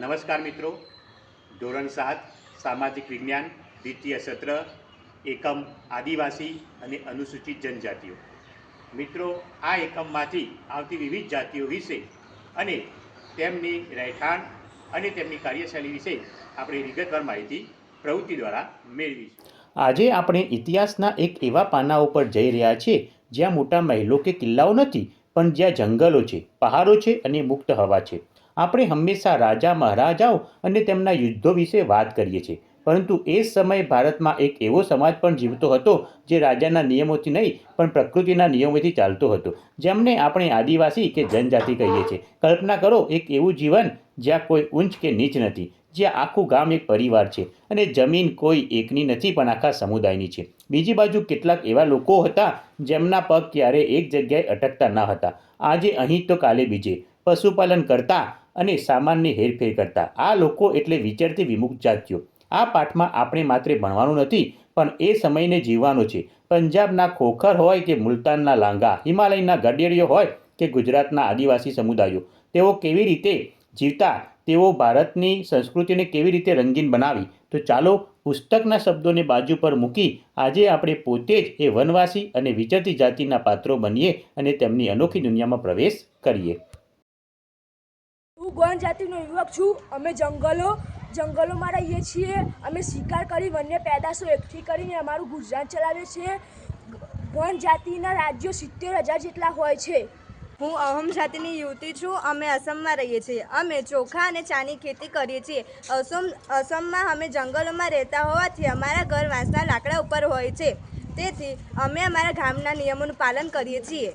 નમસ્કાર મિત્રો. ધોરણ સાત, સામાજિક વિજ્ઞાન, દ્વિતીય સત્ર, એકમ આદિવાસી અને અનુસૂચિત જનજાતિઓ. મિત્રો, આ એકમમાંથી આવતી વિવિધ જાતિઓ વિશે અને તેમની રહેઠાણ અને તેમની કાર્યશૈલી વિશે આપણે વિગતવાર માહિતી પ્રવૃત્તિ દ્વારા મેળવીશું. આજે આપણે ઇતિહાસના એક એવા પાના ઉપર જઈ રહ્યા છીએ, જ્યાં મોટા મહેલો કે કિલ્લાઓ નથી, પણ જ્યાં જંગલો છે, પહાડો છે અને મુક્ત હવા છે. આપણે હંમેશા રાજા મહારાજાઓ અને તેમના યુદ્ધો વિશે વાત કરીએ છીએ. પરંતુ એ સમયે ભારતમાં એક એવો સમાજ પણ જીવતો હતો જે રાજાના નિયમોથી નહીં, પણ પ્રકૃતિના નિયમોથી ચાલતો હતો. જેમને આપણે આદિવાસી કે જનજાતિ કહીએ છીએ. કલ્પના કરો, એક એવું જીવન જ્યાં કોઈ ઊંચ કે નીચ નથી, જ્યાં આખું ગામ એક પરિવાર છે અને જમીન કોઈ એકની નથી, પણ આખા સમુદાયની છે. બીજી બાજુ કેટલાક એવા લોકો હતા જેમના પગ ક્યારેય એક જગ્યાએ અટકતા ન હતા. આજે અહીં તો કાલે બીજે. પશુપાલન કરતા અને સામાનની હેરફેર કરતા. આ લોકો એટલે વિચારતી વિમુખ જાતિઓ. આ પાઠમાં આપણે માત્ર ભણવાનું નથી, પણ એ સમયને જીવવાનો છે. પંજાબના ખોખર હોય કે મુલતાનના લાંગા, હિમાલયના ગડેડીઓ હોય કે ગુજરાતના આદિવાસી સમુદાયો, તેઓ કેવી રીતે જીવતા, તેઓ ભારતની સંસ્કૃતિને કેવી રીતે રંગીન બનાવી? તો ચાલો પુસ્તકના શબ્દોને બાજુ પર મૂકી આજે આપણે પોતે જ એ વનવાસી અને વિચરતી જાતિના પાત્રો બનીએ અને તેમની અનોખી દુનિયામાં પ્રવેશ કરીએ. હું ગોંડ જાતિનો યુવક છું. અમે જંગલો જંગલોમાં રહીએ છીએ. અમે શિકાર કરી વન્ય પેદાશો એકઠી કરીને અમારું ગુજરાન ચલાવીએ છીએ. ગણ જાતિના રાજ્યો સિત્તેર હજાર જેટલા હોય છે. હું અહમ જાતિની યુવતી છું. અમે અસમમાં રહીએ છીએ. અમે ચોખા અને ચાની ખેતી કરીએ છીએ. અસમ, અસમમાં અમે જંગલોમાં રહેતા હોવાથી અમારા ઘર વાંસના લાકડા ઉપર હોય છે. તેથી અમે અમારા ગામના નિયમોનું પાલન કરીએ છીએ.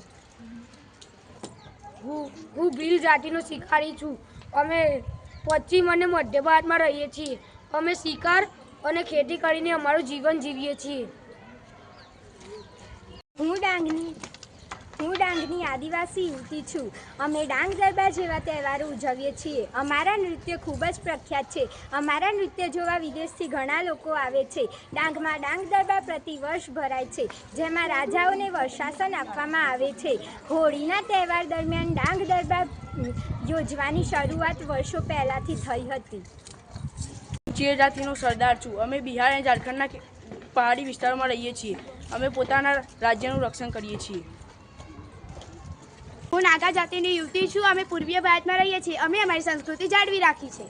હું હું ભીલ જાતિનો શિકારી છું. અમે પશ્ચિમ અને મધ્ય ભારતમાં રહીએ છીએ. અમે શિકાર અને ખેતી કરીને અમારું જીવન જીવીએ છીએ. હું ડાંગની. હું ડાંગની આદિવાસી યુવતી છું. અમે ડાંગ ગરબા જેવા તહેવારો ઉજવીએ છીએ. અમારા નૃત્ય ખૂબ જ પ્રખ્યાત છે. અમારા નૃત્ય જોવા વિદેશથી ઘણા લોકો આવે છે. ડાંગમાં ડાંગ દરબાર પ્રતિવર્ષ ભરાય છે, જેમાં રાજાઓને વર્ષાસન આપવામાં આવે છે. હોળીના તહેવાર દરમિયાન ડાંગ દરબાર યોજવાની શરૂઆત વર્ષો પહેલાંથી થઈ હતી. ચીર જાતિનો સરદાર છું. અમે બિહાર અને ઝારખંડના પહાડી વિસ્તારમાં રહીએ છીએ. અમે પોતાના રાજ્યનું રક્ષણ કરીએ છીએ. હું નાગા જાતિની યુવતી છું. અમે પૂર્વીય ભારતમાં રહીએ છીએ. અમે અમારી સંસ્કૃતિ જાળવી રાખી છે.